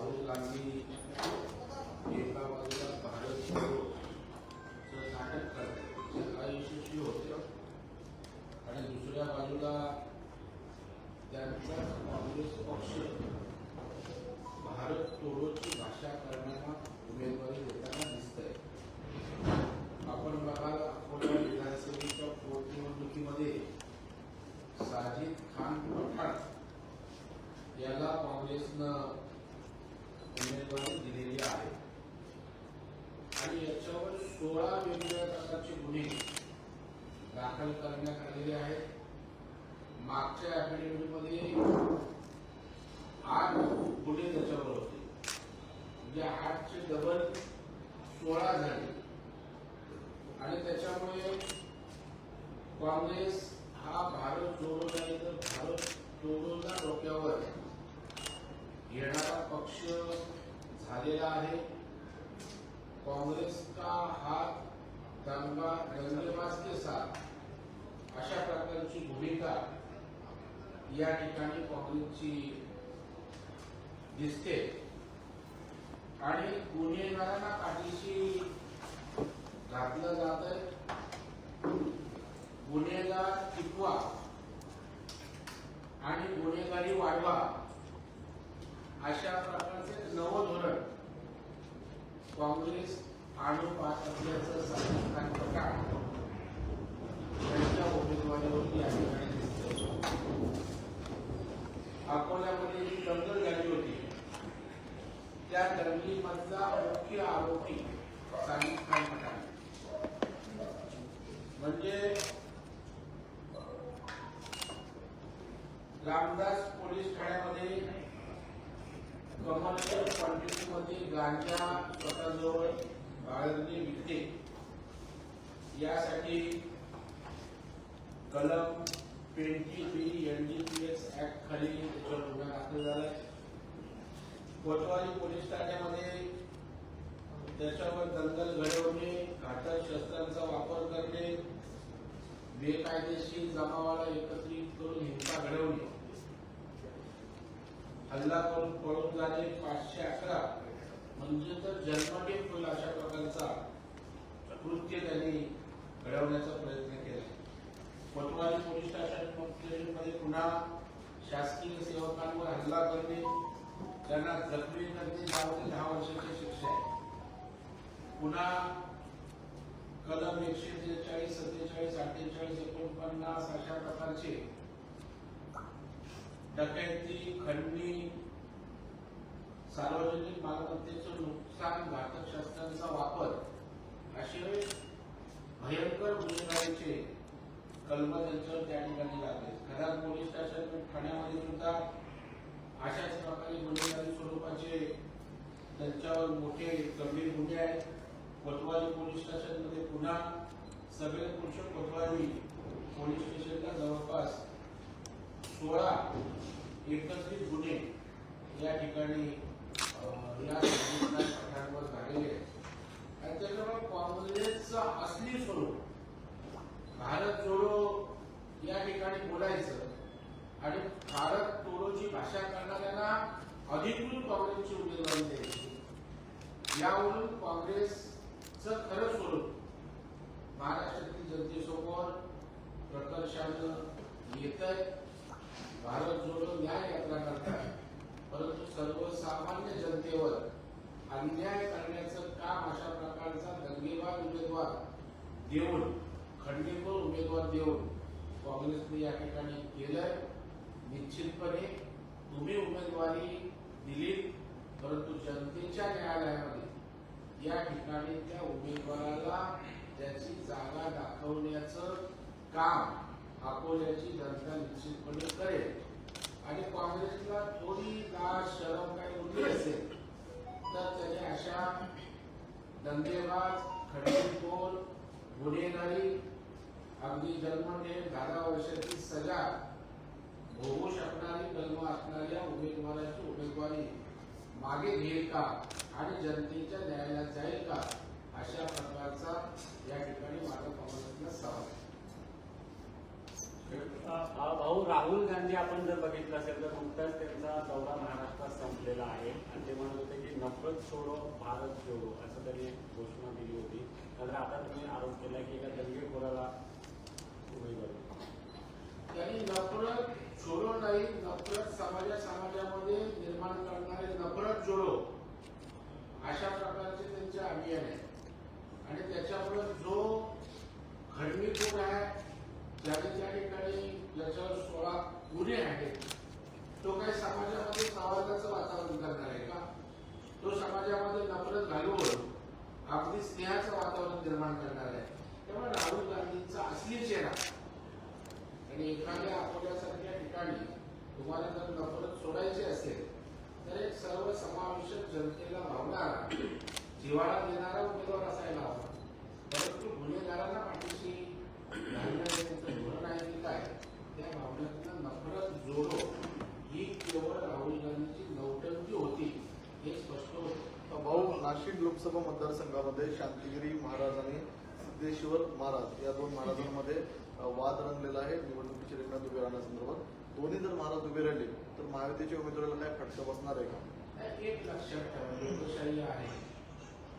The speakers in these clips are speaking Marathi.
आहे. राहुल गांधी एका बाजूला भारत छोडोचं नाटक करतात ते अयशस्वी होते आणि दुसऱ्या बाजूला त्यांचा काँग्रेस पक्ष भारत तोडोची भाषा करण्याला उमेदवारी देताना दिसतंय आपण बघाल अकोला विधानसभेच्या पोटनिवडणुकीमध्ये साजिद खान पठाण याला काँग्रेसनं उमेदवारी दिलेली आहे आणि याच्यावर सोळा वेगवेगळ्या प्रकारचे गुन्हे दाखल करण्यात आलेले आहेत मागच्या ॲफिडेव्हिटमध्ये आठ गुन्हे त्याच्यावर होते म्हणजे आठचे डबल सोळा झाले. आणि त्याच्यामुळे काँग्रेस हा भारत जोडो नाही तर भारत जोडोला डोक्यावर येणारा पक्ष झालेला आहे. काँग्रेसचा हा हात दंगा दंगेबाज के साथ अशा प्रकारची भूमिका या ठिकाणी काँग्रेसची दिसते. आणि गुन्हेगारांना पाठीशी घातलं जात आहे गुन्हेगार टिकवा आणि गुन्हेगारी वाढवा अशा प्रकारचे नवं धोरण काँग्रेस आणू पाहत असल्याचं साजिद खान त्यांच्या उमेदवारीवरती या ठिकाणी दिसतंय. अकोल्यामध्ये ही दंगल झाली होती त्या दंगलीमधला मुख्य आरोपी साजिद खान पठाण म्हणजे रामदास पोलीस ठाण्यामध्ये कमर्शियल क्वांटिटीमध्ये गांजा स्वतःजवळ बाळगणे विकते. यासाठी कलम ट्वेंटी थ्री एनडीपीएस ऍक्ट खाली त्याच्यावर गुन्हा दाखल झाला आहे कोतवाली पोलीस ठाण्यामध्ये त्याच्यावर दंगल घडवणे घातक शस्त्रांचा वापर करणे बेकायदेशीर जमावाला एकत्रित करून हिंसा घडवणे. हल्ला करून पळून जाणे पाचशे अकरा म्हणजे तर जन्मटे फुल अशा प्रकारचा कृत्य त्यांनी घडवण्याचा प्रयत्न केला. कोतवाली पोलीस स्टेशनमध्ये पुन्हा शासकीय सेवकांवर हल्ला करणे त्यांना जखमी करणे दहा ते दहा वर्षाची शिक्षा आहे. पुन्हा कलम एकशे त्रेचाळीस सत्तेचाळीस अठ्ठेचाळीस एकोणपन्नास अशा प्रकारचे डकैती खंडणी सार्वजनिक मालमत्तेचं नुकसान घातक शस्त्रांचा वापर असे भयंकर गुन्हेगारीचे कलम त्यांच्यावर त्या ठिकाणी लागले. खराब पोलीस स्टेशन ठाण्यामध्ये सुद्धा अशाच प्रकारे गुन्हेगारी स्वरूपाचे त्यांच्यावर मोठे गंभीर गुन्हे आहेत. कोतवाली पोलीस स्टेशनमध्ये पुन्हा सगळे पुरुष कोतवाली पोलीस स्टेशनला जवळपास सोळा एकत्रित गुन्हे या ठिकाणी या झालेले आहेत. आणि त्याच्यामुळे काँग्रेसचं असली स्वरूप भारत जोडो या ठिकाणी बोलायचं आणि भारत तोडोची भाषा करणाऱ्यांना अधिकृत काँग्रेसची उमेदवारी द्यायची. यावरून काँग्रेसचं खरं स्वरूप महाराष्ट्रातील जनतेसमोर प्रकर्षानं येत आहे भारत जोडो न्याय यात्रा करतात. परंतु सर्वसामान्य जनतेवर अन्याय करण्याचं काम अशा प्रकारचा दंगेबाज उमेदवार देऊन खंडीखोर उमेदवार देऊन काँग्रेसने या ठिकाणी केलंय. निश्चितपणे तुम्ही उमेदवारी दिली परंतु जनतेच्या न्यायालयामध्ये या ठिकाणी त्या उमेदवाराला त्याची जागा दाखवण्याचं काम अकोल्याची जनता निश्चितपणे करेल. आणि काँग्रेसला थोडी दास शरम काही उरली असेल तर त्याने अशा दंगेबाज खडीखोर गुन्हेगारी अगदी जन्मठेप दहा वर्षाची सजा भोगू शकणारी कलम असणाऱ्या उमेदवाराची उमेदवारी मागे घेईल का? आणि जनतेच्या न्यायालयात जाईल का? अशा प्रकारचा या ठिकाणी माझा काँग्रेसला सवाल. भाऊ राहुल गांधी आपण जर बघितलं असेल तर नुकताच त्यांचा दौरा महाराष्ट्रात संपलेला आहे. आणि ते म्हणत होते की नफरत सोडो भारत जोडो असं त्यांनी एक घोषणा दिली होती. तर आता तुम्ही आरोप केला की एका दंगेखोराला उमेदवारी. त्यांनी नफरत छोडो नाही नफरत समाजा समाजामध्ये निर्माण करणारे नफरत जोडो. अशा प्रकारचे त्यांचे अभियान आहे. आणि त्याच्यामुळे जो खडमीखोर आहे ज्याने त्या ठिकाणी ज्याच्यावर सोळा गुन्हे आहेत तो काही समाजामध्ये संवादाचं वातावरण करणार आहे का? तो समाजामध्ये नफरत घालून अगदी स्नेहाचं वातावरण निर्माण करणार आहे. त्यामुळे राहुल गांधींचा असली चेहरा आणि एखाद्या अकोल्यासारख्या ठिकाणी तुम्हाला जर नफरत सोडायची असेल तर एक सर्व समावेशक जनतेला भावणारा जिव्हाळा देणारा उमेदवार असायला हवा. परंतु गुन्हेगारांना पाठीशी त्यांचं धोरण आहे की काय? त्या भावनेतनं नफरत जोडो ही केवळ राहुल गांधीची नौटंकी होती. हे स्पष्ट होतं. भाऊ नाशिक लोकसभा मतदारसंघामध्ये शांतिगिरी महाराज आणि सिद्धेश्वर महाराज या दोन महाराजांमध्ये वाद रंगलेला आहे. निवडणुकीच्या रिंगणात उभे राहण्यासंदर्भात. दोन्ही जर महाराज उभे राहिले तर महायुतीच्या उमेदवाराला काय फटका बसणार आहे का? एक लक्षात ठेवा. लोकशाही आहे.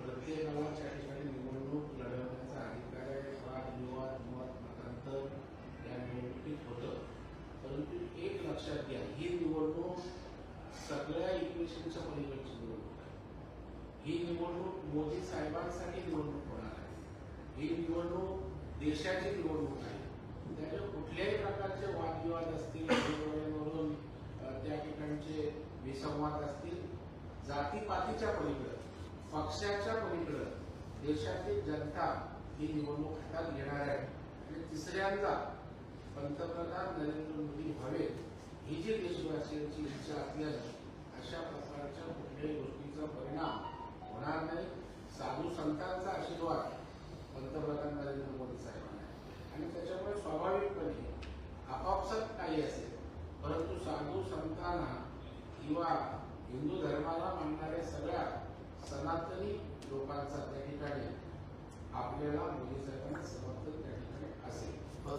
प्रत्येकाला त्या ठिकाणी निवडणूक लढवण्याचा अधिकार आहे. वाद विवाद मत मतांतर या निवडणुकीत होतं. परंतु एक लक्षात घ्या ही निवडणूक सगळ्या इक्वेशनच्या पलीकडची निवडणूक आहे. ही निवडणूक मोदी साहेबांसाठी निवडणूक होणार आहे. ही निवडणूक देशाची निवडणूक आहे. त्याचे कुठल्याही प्रकारचे वादविवाद असतील वेगवेगळ्यावरून त्या ठिकाणचे विसंवाद असतील जातीपातीच्या पलीकडं पक्षाच्या पलीकडं देशातील जनता ही निवडणूक हातात घेणार आहे आणि तिसऱ्यांदा पंतप्रधान नरेंद्र मोदी व्हावे ही जी देशवासियांची इच्छा असल्यानं अशा प्रकारच्या कुठल्याही गोष्टीचा परिणाम होणार नाही साधू संतांचा आशीर्वाद पंतप्रधान नरेंद्र मोदी आहे. आणि त्याच्यामुळे स्वाभाविकपणे आपापसात काही असेल. परंतु साधू संतांना किंवा हिंदू धर्माला मानणाऱ्या सगळ्या सनातनी लोकांचा त्या ठिकाणी आपल्याला मोदी साहेबांना समर्थन त्या ठिकाणी असेल.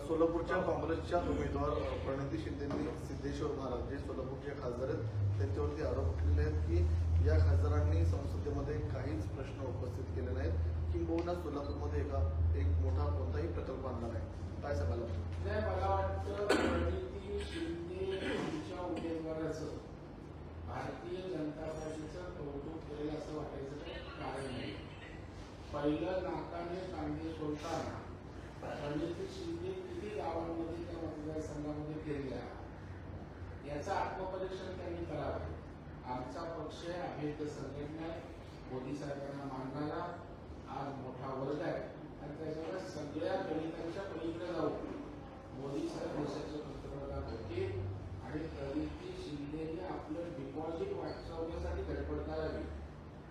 सोलापूरच्या काँग्रेसच्या उमेदवार प्रणिती शिंदेंनी सिद्धेश्वर महाराज जे सोलापूरचे खासदार आहेत त्यांच्यावरती आरोप केलेले आहेत की या खासदारांनी संसदेमध्ये काहीच प्रश्न उपस्थित केले नाहीत. किंबहुना सोलापूरमध्ये एका एक मोठा कोणताही प्रकल्प आणणार आहे काय सांगायला नाही मला वाटतं प्रणिती शिंदे यांच्या उमेदवाराचं भारतीय जनता पक्षाचं कौतुक केलं असं वाटायचं कारण नाही. पहिलं नाकाने कांदे सोडताना प्रणिती शिंदे किती गावांमध्ये त्या मतदारसंघामध्ये गेल्या याचं आत्मपरीक्षण त्यांनी करावं. आमचा पक्ष आहे अभेद्य संघटना आहे. मोदी साहेबांना मानणारा आज मोठा वर्ग आहे. आणि त्याच्यामुळे सगळ्या गणितांच्या पलीकडे जाऊन मोदी साहेब देशाचे पंतप्रधान होते आणि प्रणिती शिंदेने आपलं डिपॉझिट वाचवण्यासाठी धडपड करावी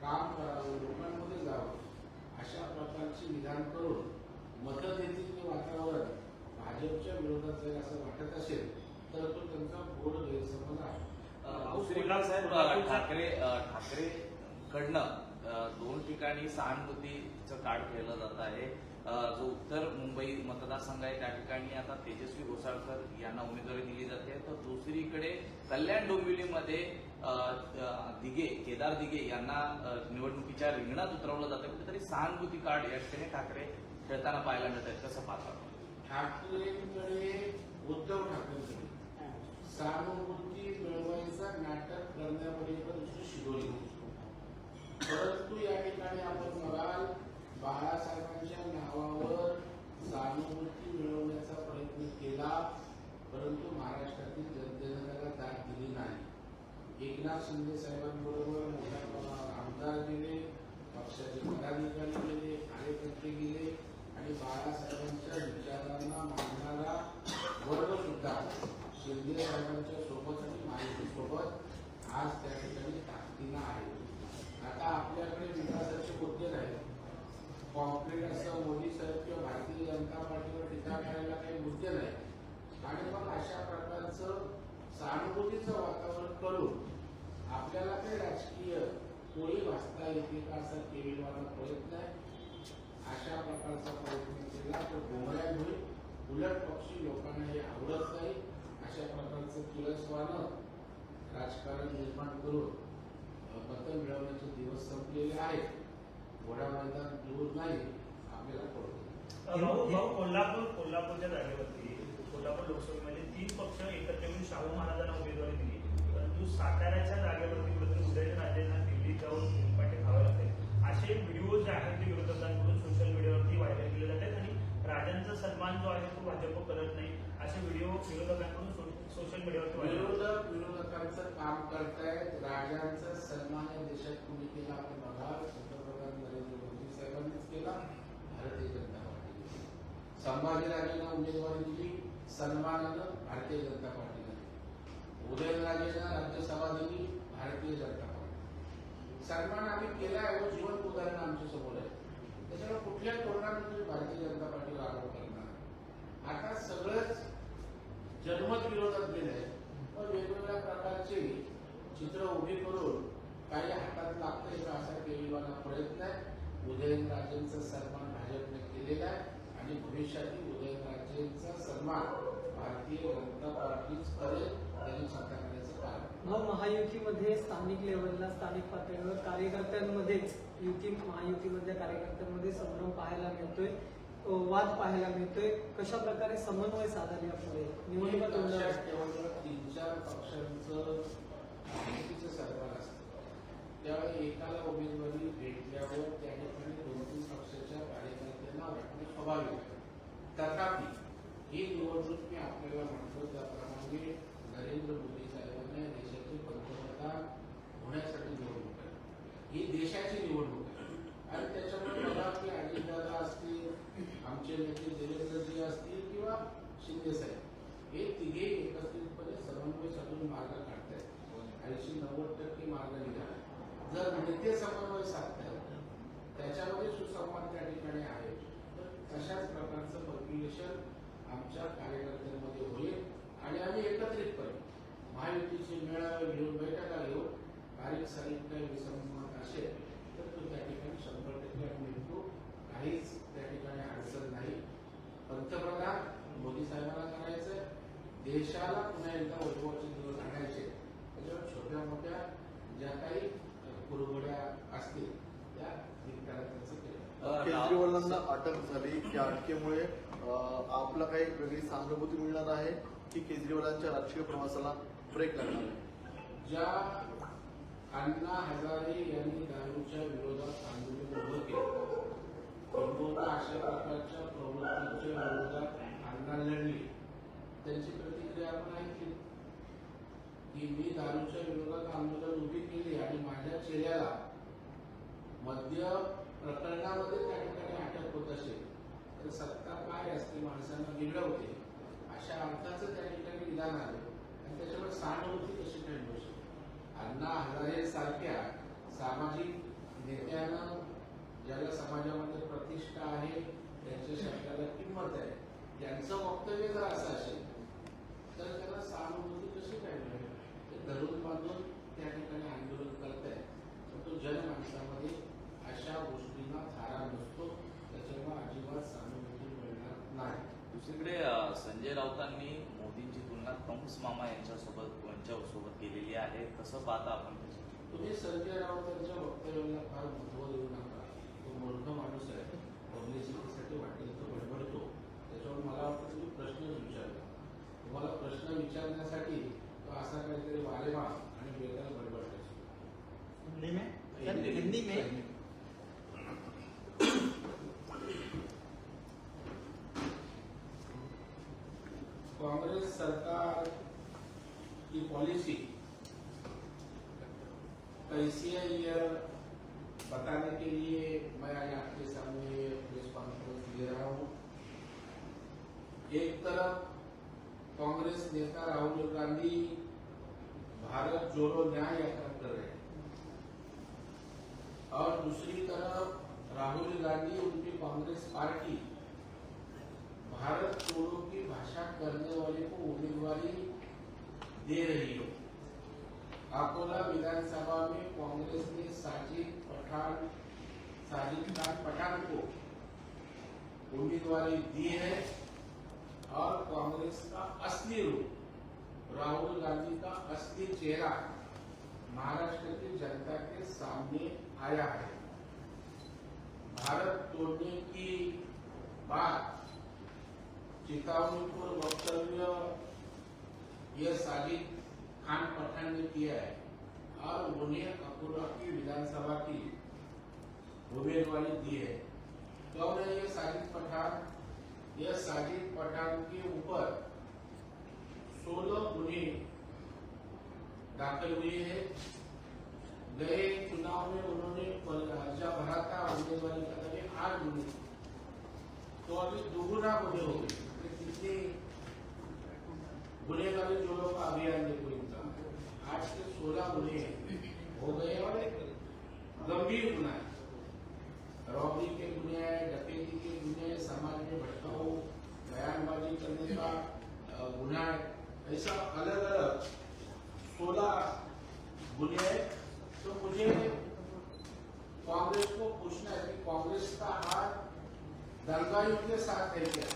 काम करावं लोकांमध्ये जावं अशा प्रकारची विधान करून मतं देतील ते वातावरण भाजपच्या विरोधात जाईल असं वाटत असेल तर तो त्यांचा घोर गैरसमज आहे. ठाकरे ठाकरे कडनं दोन ठिकाणी सहानुभूतीचं कार्ड केलं जात आहे. जो उत्तर मुंबई मतदारसंघ आहे त्या ठिकाणी आता तेजस्वी घोसाळकर यांना उमेदवारी दिली जाते. तर दुसरीकडे कल्याण डोंबिवलीमध्ये दिघे केदार दिघे यांना निवडणुकीच्या रिंगणात उतरवलं जातं. कुठेतरी सहानुभूती कार्ड या ठिकाणी ठाकरे खेळताना पाहायला मिळत आहेत कसं पाहता? ठाकरेंकडे उद्धव ठाकरेंकडे. सहानुभूती मिळवायचं नाटक करण्यापर्यंत दुसरी शिदोरी परंतु या ठिकाणी आपण बघाल. बाळासाहेबांच्या नावावर सहानुभूती मिळवण्याचा प्रयत्न केला परंतु महाराष्ट्रातील जनतेने त्याला दाद दिली नाही. एकनाथ शिंदे साहेबांबरोबर मोठ्या प्रमाणावर आमदार गेले पक्षाचे पदाधिकारी गेले कार्यकर्ते गेले आणि बाळासाहेबांच्या विचारांना मानणारा वर्ग सुद्धा शिंदे साहेबांच्या सोबत आणि माहिती सोबत आज त्या ठिकाणी ताकदीनं आहे. आता आपल्याकडे विकासाचे मुद्दे नाही कॉन्क्रीट असं मोदी साहेब किंवा भारतीय जनता पार्टीवर टीका करायला काही मुद्दे नाही आणि मग अशा प्रकारचं सहानुभूतीचं वातावरण करून आपल्याला काही राजकीय कोळी वाचता येते का असा केविलवाला प्रयत्न आहे. अशा प्रकारचा प्रयत्न केला तर गोमराय होईल. उलट पक्षी लोकांना हे आवडत नाही. अशा प्रकारचं किळसवानं राजकारण निर्माण करून मतं मिळवण्याचे दिवस संपलेले आहेत. घोडा मैदान दूर नाही आपल्याला कळतं भाऊ भाऊ कोल्हापूर कोल्हापूरच्या जागेवरती कोल्हापूर लोकसभेमध्ये तीन पक्ष एकत्र येऊन शाहू महाराजांना उमेदवारी दिली. परंतु साताऱ्याच्या जागेवरती कुठेतरी उदयनराजेंना दिल्लीत जाऊन पाठी खावे लागते असे व्हिडिओ जे आहेत ते विरोधकांकडून सोशल मीडियावरती व्हायरल केले जात आहेत आणि राजांचा सन्मान जो आहे तो भाजप करत नाही. असे व्हिडिओ विरोधकांकडून सोशल मीडियावरती विरोधक विरोधकांचं काम करतायत राजांचा सन्मान या देशात कुणी केला आपण बघा. पंतप्रधान नरेंद्र मोदी साहेबांनीच केला. भारतीय जनता पार्टीने संभाजीराजेंना उमेदवारी दिली सन्मानानं भारतीय जनता पार्टीने उदयनराजेंना राज्यसभा दिली भारतीय जनता पार्टी सन्मान आम्ही केला आहे व जिवंत उदाहरण आमच्यासमोर आहे. त्याच्यामुळे कुठल्या तोरणाने भारतीय जनता पार्टीला आरोप करणार आता सगळं जन्मत विरोधात गेले. व वेगवेगळ्या प्रकारचे चित्र उभी करून काही हातात लागते का असा केविलवाना प्रयत्न आहे उदयनराजेंचा सन्मान भाजपने केलेला आहे आणि भविष्यातील उदयनराजेंचा सन्मान भारतीय जनता पार्टीच करेल त्यांनी चिंता कारण. मग महायुतीमध्ये स्थानिक लेवलला स्थानिक पातळीवर कार्यकर्त्यांमध्येच युती महायुतीमधल्या कार्यकर्त्यांमध्ये संभ्रम पाहायला मिळतोय. वाद पाहायला मिळतोय. कशा प्रकारे समन्वय साधाल यापुढे? निवडणुका तोंडावर. ठेवा, तीन चार पक्षांचं सरकार असतं. त्यावेळी एकाला उमेदवारी भेटल्यावर त्या ठिकाणी दोन तीन पक्षाच्या कार्यकर्त्यांना वाटणे स्वाभाविक. तथापि ही निवडणूक मी आपल्याला म्हणतो त्याप्रमाणे नरेंद्र मोदी साहेबांना या देशाचे पंतप्रधान होण्यासाठी निवडणूक आहे ही देशाची निवडणूक आहे आणि त्याच्यामुळे बघा की अजितदादा असतील आमचे नेते देवेंद्रजी असतील किंवा शिंदे साहेब हे तिघे एकत्रितपणे समन्वय साधून मार्ग काढतायत ऐंशी नव्वद टक्के मार्ग निघाला जर नेते समन्वय साधतात त्याच्यामध्ये सुसंवाद त्या ठिकाणी आहे तर तशाच प्रकारचं पर्क्युलेशन आमच्या कार्यकर्त्यांमध्ये होईल आणि आम्ही एकत्रितपणे महायुतीचे मेळावे घेऊन बैठका घेऊन बारीक सारीक काही विसंमत असेल तर तो त्या ठिकाणी शंभर टक्के आम्ही निघतो काहीच त्या ठिकाणी अडचण नाही पंतप्रधान मोदी साहेबांना करायचंय देशाला पुन्हा एकदा वैभवाचे दिवस आणायचे त्याच्यावर छोट्या मोठ्या ज्या काही कुरघोड्या असतील त्या निपटायला त्यांचं केलं अ, केजरीवालांना अटक झाली. या अटकेमुळे आपला काही वेगळी सहानुभूती मिळणार आहे की केजरीवालांच्या राजकीय प्रवासाला ब्रेक लागणार आहे? ज्या अण्णा हजारे यांनी दारूच्या विरोधात आंदोलन उभं केलं किंबहुना अशा प्रकारच्या प्रवृत्तीच्या विरोधात अण्णा लढली. त्यांची प्रतिक्रिया आपण ऐकली. की मी दारूच्या विरोधात आंदोलन उभी केली आणि माझ्या चेहऱ्याला मद्य प्रकरणामध्ये त्या ठिकाणी होत असेल तर सत्ता काय असते माणसांना बिघडवते अशा अर्थाचं त्या ठिकाणी विधान आलं आणि त्याच्यामुळे सहानुभूती कशी काय मिळू शकते? अण्णा हजारे सारख्या सामाजिक नेत्यानं ज्याला समाजामध्ये प्रतिष्ठा आहे त्यांच्या शब्दाला किंमत आहे त्यांचं वक्तव्य जर असं असेल तर त्याला सहानुभूती कशी काय मिळेल ते धरून बांधून त्या ठिकाणी आंदोलन करत आहे परंतु जनमानसामध्ये अशा गोष्टींना थारा नसतो. अजिबात सहानुभूती मिळणार नाही. दुसरीकडे संजय राऊतांनी मोदींची तुलना कंस मामा यांच्यासोबत यांच्यासोबत केलेली आहे. कसं पाहता आपण त्याची? तुम्ही संजय राऊतांच्या वक्तव्याला फार महत्त्व देऊ नका. तो मूर्ख माणूस आहे. पब्लिसिटीसाठी वाटेल तो बडबडतो त्याच्यावर मला वाटतं तुम्ही प्रश्नच विचारला तुम्हाला प्रश्न विचारण्यासाठी तो असा काहीतरी वारेमा आणि वेगळा बडबडायची हिंदी में हिंदी में कांग्रेस सरकार की साजिद खान पठान को उम्मीदवारी दी है और कांग्रेस का असली रूप, राहुल गांधी का असली चेहरा महाराष्ट्र की जनता के सामने आया है। भारत तोड़ने की बात, चेतावनीपूर्ण वक्तव्य, यह साजिद खान पठान ने किया है और उन्हें अकोला की विधानसभा की उम्मीदवारी दी है। कौन है ये साजिद पठान यह साजिद पठान के ऊपर 16 गुने दाखिल हुए हैं। गए चुनाव में उन्होंने पर्चा भरा था उम्मीदवारी का था आठ गुने। तो अभी दोगुना गुने हो गए। तो कितने जोड़ों का अभियान देखो इनका आज के सोलह गुने हो। गए और गंभीर गुना है। रॉबरी के गुने हैं डकैती के गुने समाज में भटकाऊ बयानबाजी करने का गुना है। ऐसा अलग अलग सोलह गुने हैं। तो मुझे कांग्रेस को पूछना है कि कांग्रेस का हाथ दंगाइयों के साथ है क्या?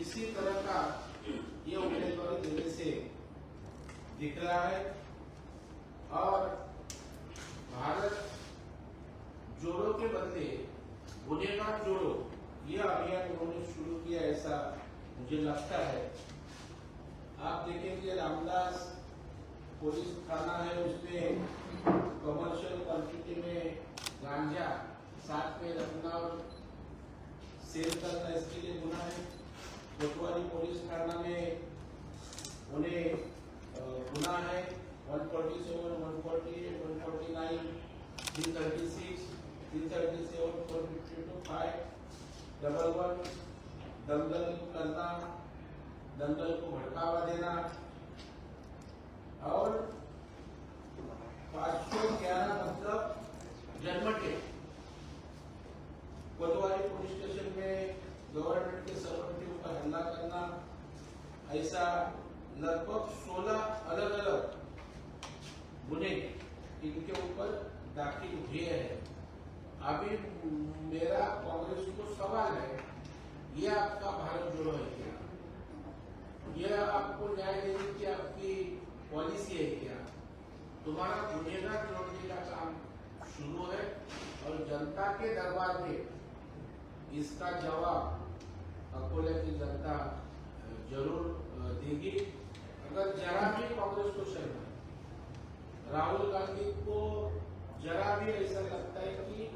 इसी तरह का ये उम्मीदवारी देने से दिख रहा है। और भारत जोड़ो के बदले गुनेगार जोड़ो यह अभियान उन्होंने शुरू किया ऐसा मुझे लगता है। आप देखेंगे रामदास पुलिस थाना है उसमें कमर्शियल क्वांटिटी में गांजा साथ में रखना और सेल करना इसके लिए गुना है। कोतवाली पुलिस थाना में उन्हें गुना है। 147, 148, 149, 336, 337, 452, 5, डबल वन दंगल करना दंगल को भड़कावा देना और मतलब जन्मटे कोतवाली पुलिस स्टेशन में गवर्नमेंट के सर्वेंट के हमला करना ऐसा लगभग 16 अलग अलग गुने इनके ऊपर दाखिल हुए हैं। अभी मेरा कांग्रेस को सवाल है, ये आपका भारत जोड़ो है क्या? यह आपको न्याय देने की आपकी पॉलिसी है क्या? तुम्हारा गुनेगार जोड़ने का काम शुरू है और जनता के दरबार में इसका जवाब अकोले की जनता ज़रूर देगी। अगर जरा भी कांग्रेस को शर्म राहुल गांधी को जरा भी ऐसा लगता है कि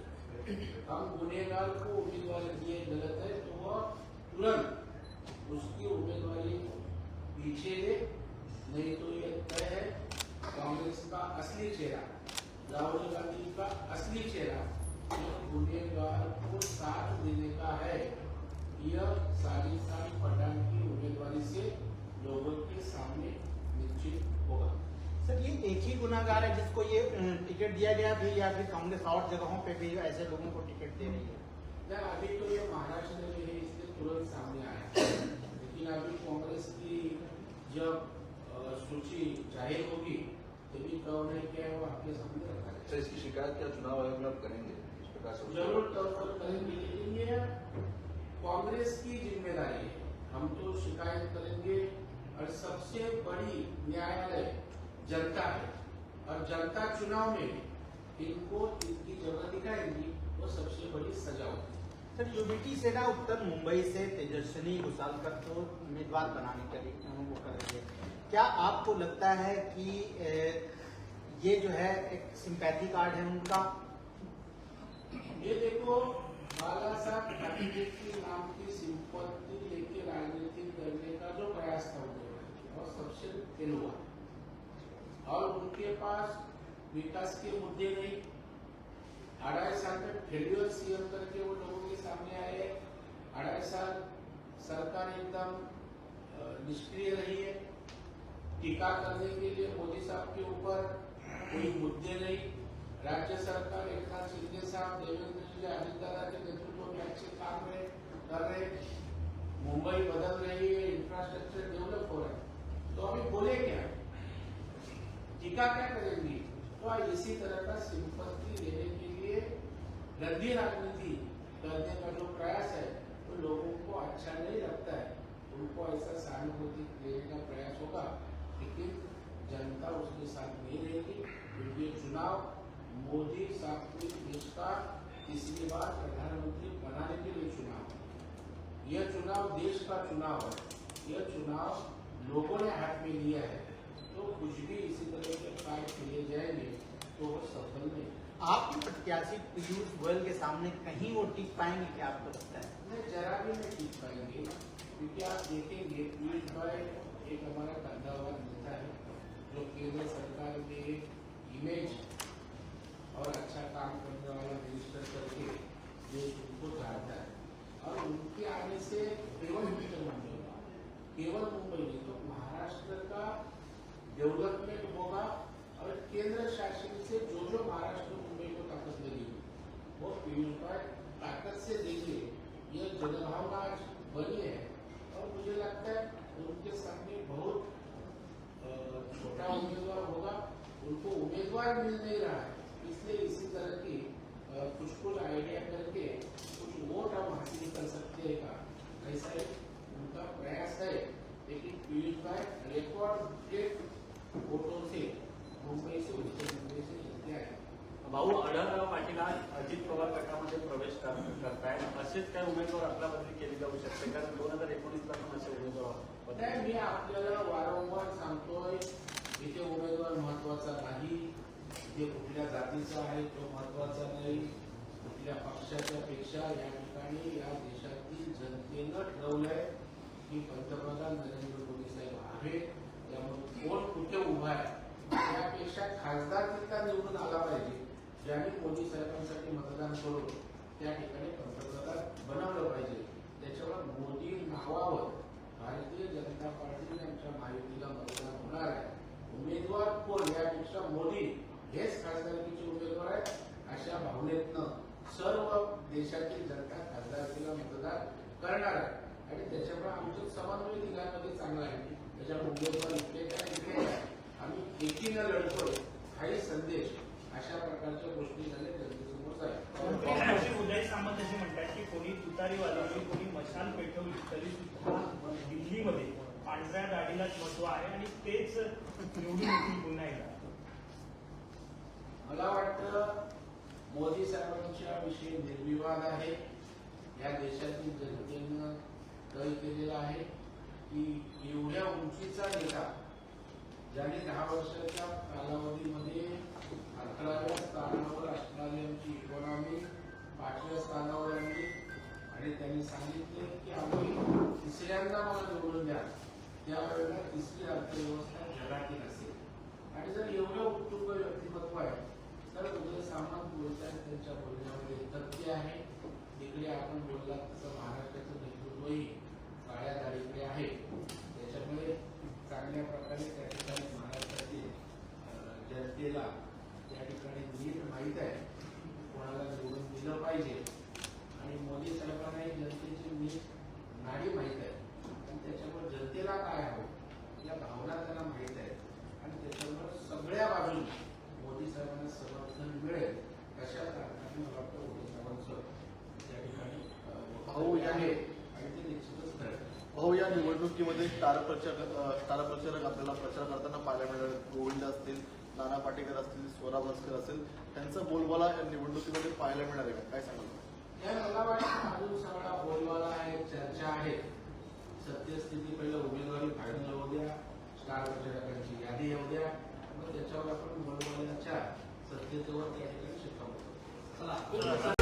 हम गुनेगार को उम्मीदवार दिए गलत है तो वह तुरंत उसकी उम्मीदवारी दिया गया भी या फिर कांग्रेस और जगहों पे भी ऐसे लोगों को टिकट दे रही है? अभी तो ये महाराष्ट्र में है इसलिए तुरंत सामने आया लेकिन अभी कांग्रेस की जब सूची ज़ाहिर होगी तभी कौन है क्या है वो आपके सामने रखा जाएगा। इसकी शिकायत क्या चुनाव आयोग में आप करेंगे? इस प्रकार से ज़रूर तौर पर करेंगे लेकिन ये कांग्रेस की ज़िम्मेदारी है। हम तो शिकायत करेंगे और सबसे बड़ी न्यायालय जनता है। और जनता चुनाव में इनको इनकी जगह दिखाएँगी वो सबसे बड़ी सजा होगी सर यूबीटी से ना उत्तर मुंबई से तेजस्विनी घुसालकर को उम्मीदवार बनाने के लिए अ, वो कर रही है? क्या आपको लगता है कि ये जो है एक सिंपैथी कार्ड है उनका? ये देखो बाला साहब ठाकरे के नाम की संपत्ति लेके राजनीति करने का जो प्रयास था उन्होंने और सबसे हुआ। और उनके पास विकास के मुद्दे नहीं। अढ़ाई साल में फेल्यूर सीएम करके वो लोगों के सामने आए। अढ़ाई साल सरकार एकदम निष्क्रिय रही है। टीका करने के लिए मोदी साहब के ऊपर कोई मुद्दे नहीं। राज्य सरकार एक नाथ शिंदे साहब देवेंद्र जी अजितदादा के नेतृत्व में अच्छे काम रहे कर रहे मुंबई बदल रही है इंफ्रास्ट्रक्चर डेवलप हो रहा है। तो अभी बोले क्या? टीका क्या करेंगी? तो इसी तरह का सिंपत्ति लेने के लिए गंदी राजनीति करने का जो प्रयास है, वो लोगों को अच्छा नहीं लगता है। उनको ऐसा सहानुभूति देने का प्रयास होगा, लेकिन जनता उसके साथ नहीं रहेगी। क्योंकि चुनाव मोदी साथ में देश का बार प्रधानमंत्री बनाने के लिए चुनाव। यह चुनाव देश का चुनाव है। यह चुनाव लोगों ने हाथ में लिया है। तो कुछ भी इसी तरह के कार्य किए जाएँगे तो वो सफल नहीं। आप प्रत्याशी पीयूष गोयल के सामने कहीं वो टिक पाएँगे क्या आपको लगता है? नहीं, जरा भी नहीं टिक पाएँगे, क्योंकि आप देखेंगे पीयूष भाई एक हमारा कंधा हुआ नेता है, जो केंद्र सरकार एक इमेज और अच्छा काम करने वाला मिनिस्टर करके देश उनको चाहता है। और उनके आने से केवल होगा केवल मुंबई नहीं तो महाराष्ट्र का डेवलपमेंट होगा और केंद्र शासन से जो जो महाराष्ट्र मुंबई को ताकत मिली, वो पीयूष भाई ताकत से देंगे ये जनभावना आज बनी है। और मुझे लगता है उनके सामने बहुत छोटा उम्मीदवार होगा, उनको उम्मीदवार मिल नहीं रहा है, इसलिए इसी तरह उमेदवार नाही मी आपल्याला वारंवार सांगतोय इथे उमेदवार महत्त्वाचा नाही. इथे कुठल्या जातीचा आहे तो महत्त्वाचा नाही. कुठल्या पक्षाच्या पेक्षा या ठिकाणी या देशातील जनतेनं ठरवलंय की पंतप्रधान नरेंद्र मोदी साहेब आहे त्यामुळे कोण कुठे उभा आहे त्यापेक्षा खासदार तिथला निवडून आला पाहिजे. ज्यांनी मोदी साहेबांसाठी मतदान करून त्या ठिकाणी पंतप्रधान बनवलं पाहिजे. त्याच्यावर मोदी नावावर भारतीय जनता पार्टी यांच्या महायुतीला मतदान होणार आहे. उमेदवार कोण यापेक्षा मोदी हेच खासदारकीचे उमेदवार आहेत अशा भावनेतनं सर्व देशातील जनता खासदारकीला मतदान करणार आहे. आणि त्याच्यामुळे आमचं समन्वय तिघांमध्ये चांगला आहे. त्याच्यामुळे उमेदवार इकडे काय इकडे काय आम्ही एकीनं लढतोय. हाही संदेश अशा प्रकारच्या गोष्टी झाल्या उदय सामंत असे म्हणतात की कोणी तुतारी वाजवली कोणी मशाल पेटवली तरी सुद्धा दिल्लीमध्ये पांढऱ्या दाढीलाच महत्त्व आहे आणि तेच निवडून पुन्हा एकदा. मला वाटतं मोदी साहेबांच्या विषयी निर्विवाद आहे. या देशातील जनतेनं तय केलेला आहे की एवढ्या उंचीचा नेता ज्याने दहा वर्षाच्या कालावधीमध्ये अकराव्या स्थानावर असणारी आमची इकॉनॉमी पाचव्या स्थानावर आणली आणि त्यांनी सांगितले की आम्ही तिसऱ्यांदा मला निवडून द्या. त्यावेळेला तिसरी अर्थव्यवस्था जगातील असेल आणि जर एवढं उत्तुंग व्यक्तिमत्व आहे तर उदय सामंत बोलतात त्यांच्या बोलण्यामध्ये तथ्य आहे. तिकडे आपण बोललात तसं महाराष्ट्राचं नेतृत्वही काळ्या दाढीकडे आहे. त्याच्यामुळे चांगल्या प्रकारे त्या ठिकाणी महाराष्ट्रातील जनतेला त्या ठिकाणी नीट माहीत आहे. कोणाला निवडून दिलं पाहिजे. आणि मोदी साहेबांनाही जनतेची नीट नाडी माहीत आहे. आणि त्याच्यामुळे जनतेला काय हवं या भावना त्यांना माहीत आहेत. आणि त्याच्यामुळे सगळ्या बाजूने मोदी साहेबांना समर्थन मिळेल अशा कारणाने मला वाटतं मोदी साहेबांचं त्या ठिकाणी भाऊ, आहे आणि ते निश्चितच ठरेल भाऊ या निवडणुकीमध्ये स्टार तारप्रचारक स्टार आपल्याला प्रचार करताना पाहायला मिळाले. गोविंद असतील नाना पाटेकर असतील स्वरा भास्कर असेल त्यांचा बोलबाला या निवडणुकीमध्ये पाहायला मिळणार आहे का? काय सांगाल? बोलबाला आहे चर्चा आहे. सत्यस्थिती पहिले उमेदवारी फायनल होऊ द्या स्टार प्रचारकांची यादी येऊ द्या. मग त्याच्यावर आपण बोलबाल्याच्या सत्यतेवर त्या ठिकाणी शिकवतो चला.